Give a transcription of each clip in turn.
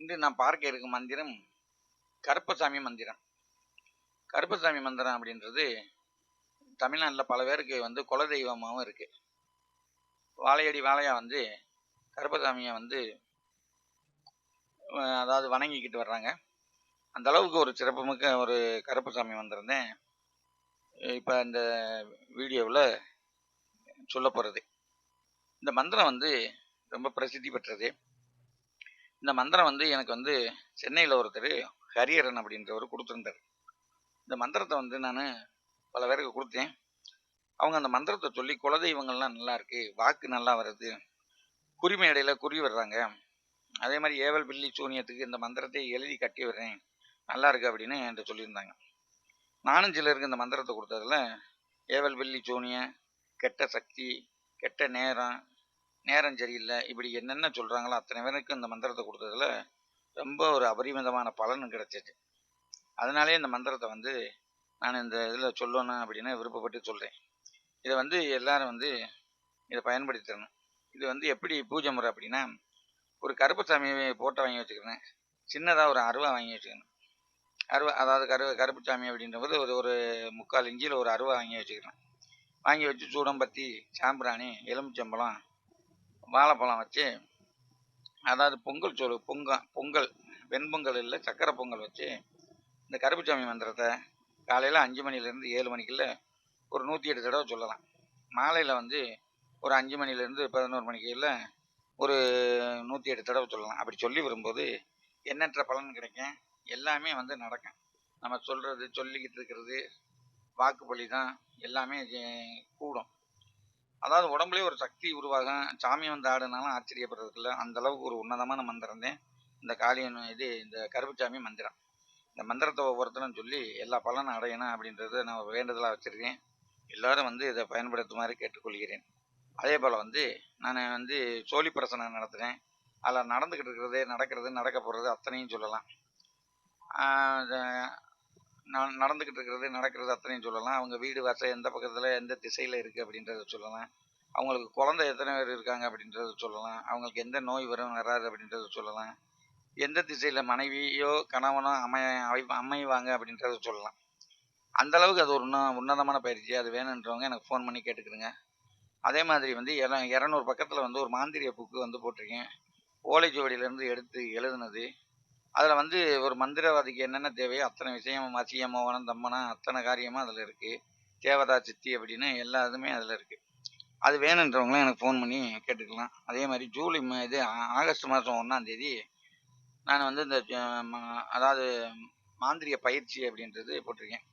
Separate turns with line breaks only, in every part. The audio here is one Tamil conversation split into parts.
இன்று நான் பார்க்க இருக்கும் மந்திரம் கருப்பசாமி மந்திரம். கருப்பசாமி மந்திரம் அப்படின்றது தமிழ்நாட்டில் பல பேருக்கு வந்து குலதெய்வமாகவும் இருக்குது வாழையடி வாழையா வந்து கருப்பசாமியை வந்து அதாவது வணங்கிக்கிட்டு வர்றாங்க. அந்த அளவுக்கு ஒரு சிறப்புமிக்க ஒரு கருப்பசாமி வந்திருந்தேன் இப்போ இந்த வீடியோவில் சொல்ல போகிறது இந்த மந்திரம் வந்து ரொம்ப பிரசித்தி பெற்றது. இந்த மந்திரம் வந்து எனக்கு வந்து சென்னையில் ஒருத்தர் ஹரியரன் அப்படின்றவர் கொடுத்துருந்தார். இந்த மந்திரத்தை வந்து நான் பல பேருக்கு கொடுத்தேன். அவங்க அந்த மந்திரத்தை சொல்லி குலதெய்வங்கள்லாம் நல்லா இருக்கு வாக்கு நல்லா வருது குறிமை குறி வர்றாங்க. அதே மாதிரி ஏவல் பில்லி சூனியத்துக்கு இந்த மந்திரத்தை எழுதி கட்டி வர்றேன் நல்லா இருக்கு அப்படின்னு என்கிட்ட சொல்லியிருந்தாங்க. நானும் சிலருக்கு இந்த மந்திரத்தை கொடுத்ததுல ஏவல் பில்லி சூனிய கெட்ட சக்தி கெட்ட நேரம் நேரம் சரியில்லை இப்படி என்னென்ன சொல்கிறாங்களோ அத்தனை பேருக்கு இந்த மந்திரத்தை கொடுத்ததுல ரொம்ப ஒரு அபரிமிதமான பலன் கிடைச்சிச்சு. அதனாலே இந்த மந்திரத்தை வந்து நான் இந்த இதில் சொல்லணும் அப்படின்னு விருப்பப்பட்டு சொல்கிறேன் இதை வந்து எல்லாரும் வந்து இதை பயன்படுத்தணும் இது வந்து எப்படி பூஜை முறை அப்படின்னா ஒரு கருப்புசாமி போட்டோ வாங்கி வச்சுக்கிறேன். சின்னதாக ஒரு அருவா வாங்கி வச்சுக்கணும். அருவா அதாவது கரு கருப்புசாமி அப்படின்றபோது ஒரு ஒரு முக்கால் இஞ்சியில் ஒரு அருவா வாங்கி வச்சுக்கிறேன். வாங்கி வச்சு சூடம்பத்தி சாம்பிராணி எலுமிச்சம்பழம் வாழைப்பழம் வச்சு அதாவது பொங்கல் சோறு பொங்க பொங்கல் வெண்பொங்கல் இல்லை சக்கரை பொங்கல் வச்சு இந்த கருப்புசாமி மந்திரத்தை காலையில் அஞ்சு மணிலேருந்து ஏழு மணிக்குள்ள ஒரு நூற்றி எட்டு தடவை சொல்லலாம். மாலையில் வந்து ஒரு அஞ்சு மணிலேருந்து பதினோரு மணிக்குள்ள ஒரு நூற்றி எட்டு தடவை சொல்லலாம். அப்படி சொல்லி வரும்போது எண்ணற்ற பலன் கிடைக்கும்? எல்லாமே வந்து நடக்கும். நம்ம சொல்கிறது சொல்லிக்கிட்டு இருக்கிறது வாக்குப்பலி தான் எல்லாமே கூடும். அதாவது உடம்புலேயே ஒரு சக்தி உருவாகும் சாமி வந்து ஆடுனாலும் ஆச்சரியப்படுறதுல அந்த அளவுக்கு ஒரு உன்னதமான மந்திரம் தான் இந்த காளியன் இது இந்த கருப்புச்சாமி மந்திரம். இந்த மந்திரத்தை ஒவ்வொருத்தரும் சொல்லி எல்லா பலனும் அடையணும் அப்படின்றத நான் வேண்டுதலாக வச்சுருக்கேன். எல்லாரும் வந்து இதை பயன்படுத்துமாறு கேட்டுக்கொள்கிறேன். அதே போல் வந்து நான் வந்து சோழி பிரசனம் நடத்துகிறேன் அதில் நடந்துக்கிட்டு இருக்கிறது நடக்கிறது நடக்க போகிறது அத்தனையும் சொல்லலாம். நான் நடந்துக்கிட்டு இருக்கிறது நடக்கிறது அத்தனையும் சொல்லலாம். அவங்க வீடு வாசல் எந்த பக்கத்தில் எந்த திசையில் இருக்குது அப்படின்றத சொல்லலாம். அவங்களுக்கு குழந்தை எத்தனை பேர் இருக்காங்க அப்படின்றத சொல்லலாம். அவங்களுக்கு எந்த நோய் வரும் வராது அப்படின்றத சொல்லலாம். எந்த திசையில் மனைவியோ கணவனோ அமைய அமை- அமைவாங்க அப்படின்றத சொல்லலாம். அந்த அளவுக்கு அது ஒரு உன்னதமான பயிற்சி. அது வேணுன்றவங்க எனக்கு ஃபோன் பண்ணி கேட்டுக்கிறேங்க அதே மாதிரி வந்து இர இரநூறு பக்கத்தில் வந்து ஒரு மாந்திரிய புக்கு வந்து போட்டிருக்கேன். ஓலைச்சுவடியிலேருந்து எடுத்து எழுதுனது. அதில் வந்து ஒரு மந்திரவாதிக்கு என்னென்ன தேவையோ அத்தனை விஷயம் மசிய மோகனம் தம்மனம் அத்தனை காரியமும் அதில் இருக்குது தேவதா சித்தி அப்படின்னு எல்லா இதுமே அதில் இருக்குது அது வேணுன்றவங்களும் எனக்கு ஃபோன் பண்ணி கேட்டுக்கலாம். அதே மாதிரி ஜூலை இது ஆகஸ்ட் மாதம் ஒன்றாந்தேதி நான் வந்து இந்த அதாவது மாந்திரிய பயிற்சி அப்படின்றது போட்டிருக்கேன்.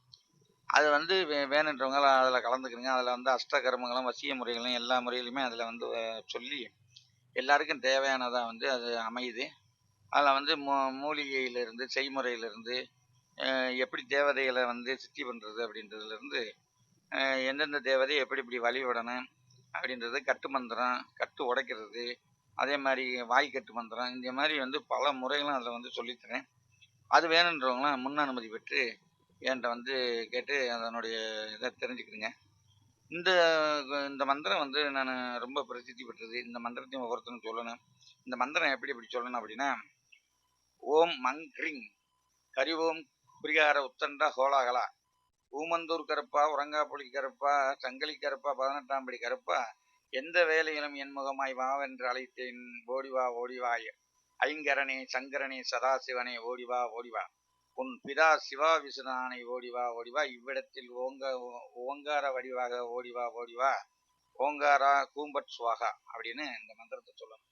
அது வந்து வே- வேணுன்றவங்க அதில் கலந்துக்கிறீங்க அதில் வந்து அஷ்டகர்மங்களும் வசிய முறைகளும் எல்லா முறையிலுமே அதில் வந்து சொல்லி எல்லாருக்கும் தேவையானதாக வந்து அது அமையுது. அதில் வந்து மூ மூலிகையிலிருந்து செய்முறையிலிருந்து எப்படி தேவதைகளை வந்து சித்தி பண்ணுறது அப்படின்றதுலேருந்து எந்தெந்த தேவதையை எப்படி இப்படி வழிபடணும் அப்படின்றது கட்டு மந்திரம் கட்டு உடைக்கிறது அதே மாதிரி வாய் கட்டு மந்திரம் இந்த மாதிரி வந்து பல முறைகளும் அதில் வந்து சொல்லித்தரேன். அது வேணுன்றவங்களாம் முன் அனுமதி பெற்று என்கிட்ட வந்து கேட்டு அதனுடைய இதை தெரிஞ்சுக்கிடுங்க. இந்த இந்த மந்திரம் வந்து நான் ரொம்ப பிரசித்தி பெற்றது இந்த மந்திரத்தையும் ஒவ்வொருத்தரும் சொல்லணும். இந்த மந்திரம் எப்படி எப்படி சொல்லணும் அப்படின்னா ஓம் மங் ஹ்ரிங் ஹரி ஓம் குறிகார உத்தண்டா ஹோலாகலா ஊமந்தூர் கருப்பா உறங்காப்புலி கருப்பா சங்கலி கருப்பா பதினெட்டாம் படி கருப்பா எந்த வேலையிலும் என் முகமாய் வாவென்று அழைத்தேன். ஓடிவா ஓடிவாய் ஐங்கரனே சங்கரனே சதாசிவனே ஓடிவா ஓடிவா உன் பிதா சிவா விசுனானை ஓடிவா ஓடிவா இவ்விடத்தில் ஓங்க ஓங்கார வடிவாக ஓடிவா ஓடிவா ஓங்காரா கூம்பட் சுவாகா அப்படின்னு இந்த மந்திரத்தை சொல்லணும்.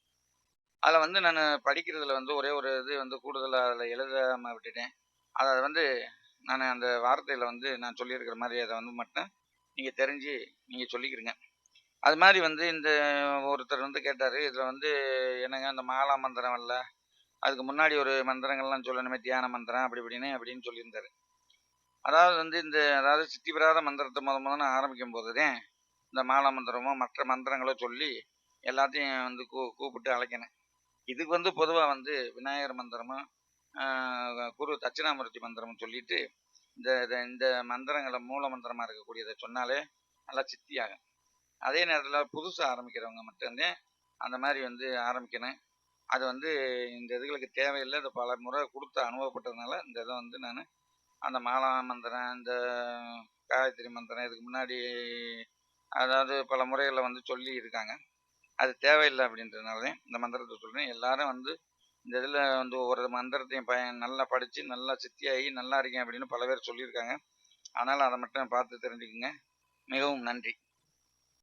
அதில் வந்து நான் படிக்கிறதுல வந்து ஒரே ஒரு இது வந்து கூடுதலாக அதில் எழுதாமல் விட்டுட்டேன். அதை வந்து நான் அந்த வார்த்தையில் வந்து நான் சொல்லியிருக்கிற மாதிரி அதை வந்து மட்டும் நீங்கள் தெரிஞ்சு நீங்கள் சொல்லிக்கிறீங்க அது மாதிரி வந்து இந்த ஒருத்தர் வந்து கேட்டார் இதில் வந்து என்னங்க இந்த மாலா மந்திரம் இல்லை அதுக்கு முன்னாடி ஒரு மந்திரங்கள்லாம் சொல்லணுமே தியான மந்திரம் அப்படி இப்படின்னு அப்படின்னு சொல்லியிருந்தாரு. அதாவது வந்து இந்த அதாவது சித்தி பெறாத மந்திரத்தை முத முதல்ல ஆரம்பிக்கும் போதே இந்த மாலா மந்திரமோ மற்ற மந்திரங்களோ சொல்லி எல்லாத்தையும் வந்து கூ கூப்பிட்டு அழைக்கினேன் இதுக்கு வந்து பொதுவாக வந்து விநாயகர் மந்திரமும் குரு தட்சிணாமூர்த்தி மந்திரமும் சொல்லிட்டு இந்த இந்த மந்திரங்களை மூல மந்திரமாக இருக்கக்கூடியதை சொன்னாலே நல்லா சித்தியாகும். அதே நேரத்தில் புதுசாக ஆரம்பிக்கிறவங்க மட்டும்தான் அந்த மாதிரி வந்து ஆரம்பிக்கணும். அது வந்து இந்த இதுகளுக்கு தேவையில்லை. இது பல முறை கொடுத்து அனுபவப்பட்டதுனால இந்த இதை வந்து நான் அந்த மாலா மந்திரம் இந்த காயத்ரி மந்திரம் இதுக்கு முன்னாடி அதாவது பல முறைகளில் வந்து சொல்லி இருக்காங்க அது தேவையில்லை அப்படின்றதுனால தான் இந்த மந்திரத்தை சொல்கிறேன் எல்லாரும் வந்து இந்த இதில் வந்து ஒவ்வொரு மந்திரத்தையும் பய நல்லா படித்து நல்லா சித்தியாகி நல்லா இருக்கேன் அப்படின்னு பல பேர் சொல்லியிருக்காங்க. ஆனால் அதை மட்டும் பார்த்து தெரிஞ்சுக்குங்க. மிகவும் நன்றி.